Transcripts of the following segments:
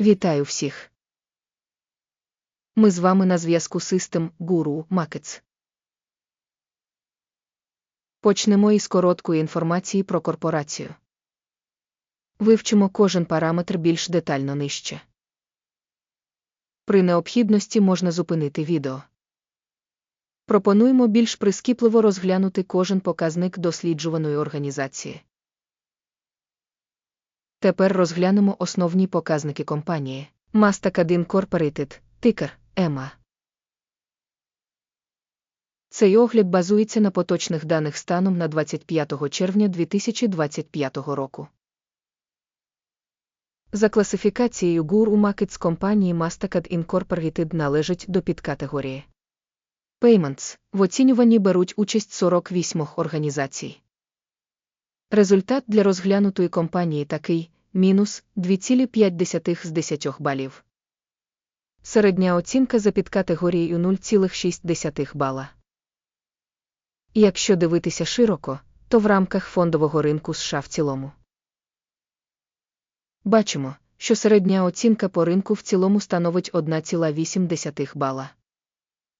Вітаю всіх! Ми з вами на зв'язку System Guru Markets. Почнемо із короткої інформації про корпорацію. Вивчимо кожен параметр більш детально нижче. При необхідності можна зупинити відео. Пропонуємо більш прискіпливо розглянути кожен показник досліджуваної організації. Тепер розглянемо основні показники компанії. Mastercard Incorporated, тикер EMA. Цей огляд базується на поточних даних станом на 25 червня 2025 року. За класифікацією GUR у Markets компанії Mastercard Incorporated належить до підкатегорії. Payments в оцінюванні беруть участь 48 організацій. Результат для розглянутої компанії такий мінус 2,5 з 10 балів. Середня оцінка за підкатегорією 0,6 бала. Якщо дивитися широко, то в рамках фондового ринку США в цілому. Бачимо, що середня оцінка по ринку в цілому становить 1,8 бала.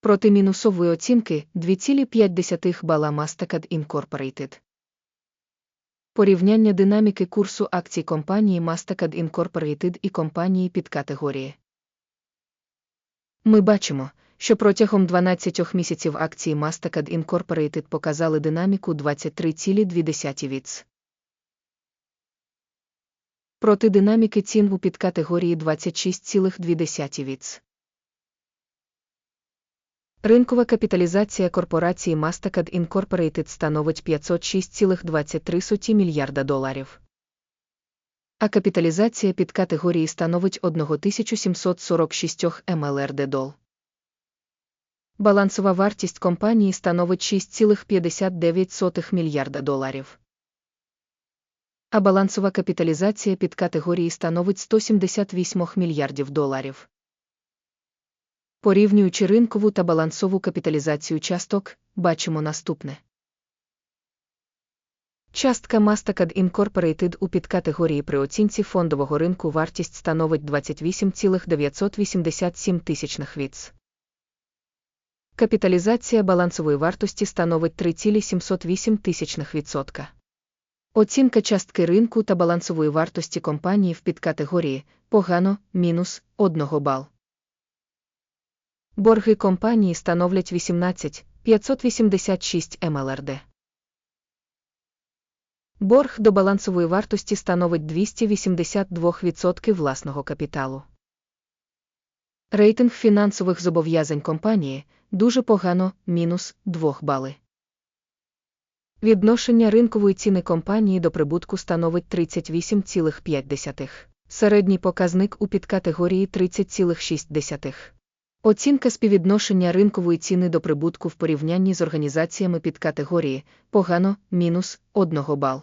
Проти мінусової оцінки 2,5 бала Mastercard Incorporated. Порівняння динаміки курсу акцій компанії Mastercard Incorporated і компанії під категорії. Ми бачимо, що протягом 12 місяців акції Mastercard Incorporated показали динаміку 23,2 віц. Проти динаміки цін у підкатегорії 26,2 віц. Ринкова капіталізація корпорації Mastercard Incorporated становить 506,23 мільярда доларів. А капіталізація під категорії становить 1746 МЛРД дол. Балансова вартість компанії становить 6,59 мільярда доларів. А балансова капіталізація під категорії становить 178 мільярдів доларів. Порівнюючи ринкову та балансову капіталізацію часток, бачимо наступне. Частка Mastercard Incorporated у підкатегорії при оцінці фондового ринку вартість становить 28,987 тисячних віц. Капіталізація балансової вартості становить 3,708 тисячних відсотка. Оцінка частки ринку та балансової вартості компанії в підкатегорії погано мінус 1 бал. Борги компанії становлять 18 586 МЛРД. Борг до балансової вартості становить 282% власного капіталу. Рейтинг фінансових зобов'язань компанії дуже погано мінус 2 бали. Відношення ринкової ціни компанії до прибутку становить 38,5. Середній показник у підкатегорії 30,6. Оцінка співвідношення ринкової ціни до прибутку в порівнянні з організаціями під категорії погано мінус 1 бал.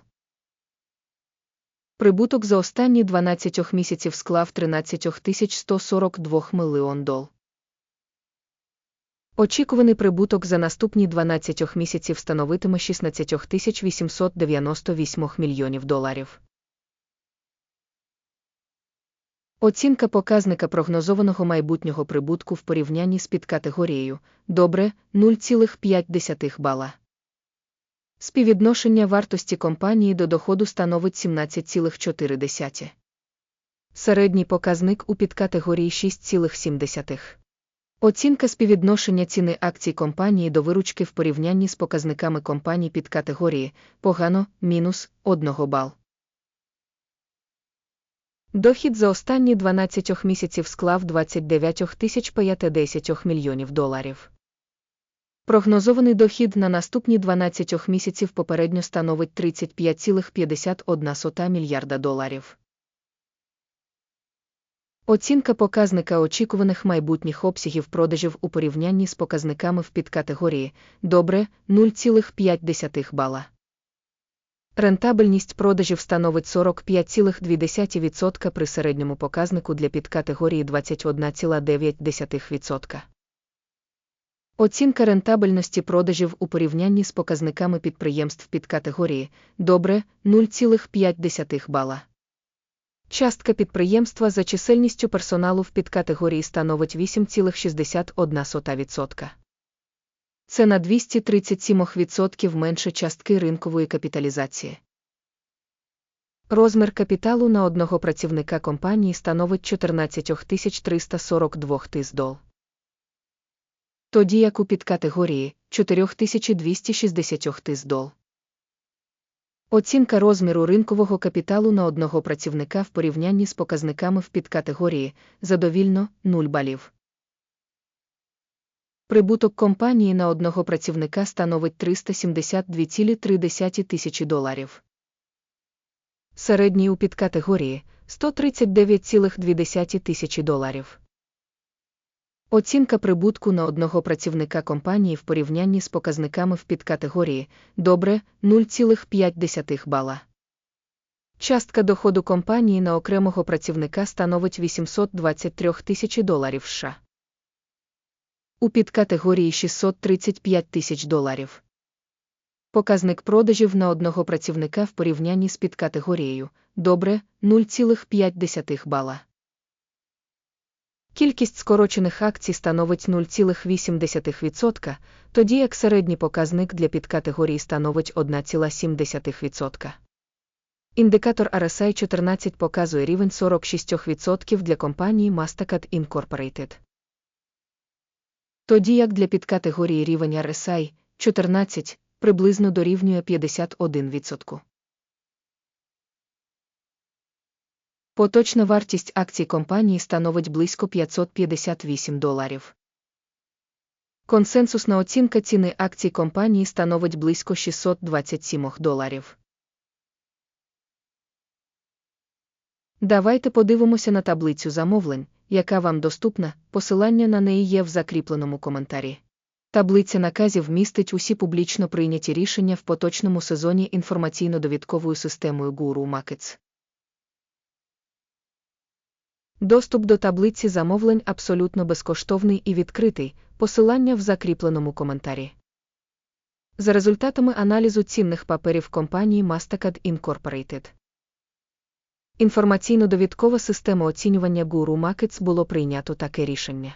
Прибуток за останні 12 місяців склав 13 142 мільйон дол. Очікуваний прибуток за наступні 12 місяців становитиме 16 898 мільйонів доларів. Оцінка показника прогнозованого майбутнього прибутку в порівнянні з підкатегорією добре 0,5 бала. Співвідношення вартості компанії до доходу становить 17,4. Середній показник у підкатегорії 6,7. Оцінка співвідношення ціни акцій компанії до виручки в порівнянні з показниками компаній під категорії погано мінус 1 бал. Дохід за останні 12 місяців склав 29 510 мільйонів доларів. Прогнозований дохід на наступні 12 місяців попередньо становить 35,51 мільярда доларів. Оцінка показника очікуваних майбутніх обсягів продажів у порівнянні з показниками в підкатегорії добре 0,5 бала. Рентабельність продажів становить 45,2% при середньому показнику для підкатегорії 21,9%. Оцінка рентабельності продажів у порівнянні з показниками підприємств підкатегорії добре 0,5 бала. Частка підприємства за чисельністю персоналу в підкатегорії становить 8,61%. Це на 237% менше частки ринкової капіталізації. Розмір капіталу на одного працівника компанії становить 14 342 тис дол. Тоді як у підкатегорії 4260 тис. Оцінка розміру ринкового капіталу на одного працівника в порівнянні з показниками в підкатегорії задовільно 0 балів. Прибуток компанії на одного працівника становить 372,3 тисячі доларів. Середній у підкатегорії 139,2 тисячі доларів. Оцінка прибутку на одного працівника компанії в порівнянні з показниками в підкатегорії добре 0,5 бала. Частка доходу компанії на окремого працівника становить 823 тисячі доларів США. У підкатегорії 635 тисяч доларів. Показник продажів на одного працівника в порівнянні з підкатегорією добре 0,5 бала. Кількість скорочених акцій становить 0,8%, тоді як середній показник для підкатегорії становить 1,7%. Індикатор RSI 14 показує рівень 46% для компанії Mastercard Incorporated. Тоді як для підкатегорії рівень RSI 14 приблизно дорівнює 51%. Поточна вартість акцій компанії становить близько 558 доларів. Консенсусна оцінка ціни акцій компанії становить близько 627 доларів. Давайте подивимося на таблицю замовлень, яка вам доступна, посилання на неї є в закріпленому коментарі. Таблиця наказів містить усі публічно прийняті рішення в поточному сезоні інформаційно-довідковою системою Guru Markets. Доступ до таблиці замовлень абсолютно безкоштовний і відкритий, посилання в закріпленому коментарі. За результатами аналізу цінних паперів компанії Mastercard Incorporated. Інформаційно-довідкова система оцінювання Guru Markets було прийнято таке рішення.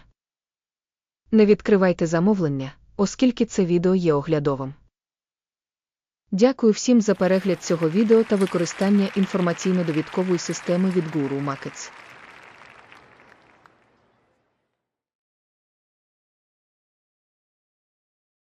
Не відкривайте замовлення, оскільки це відео є оглядовим. Дякую всім за перегляд цього відео та використання інформаційно-довідкової системи від Guru Markets.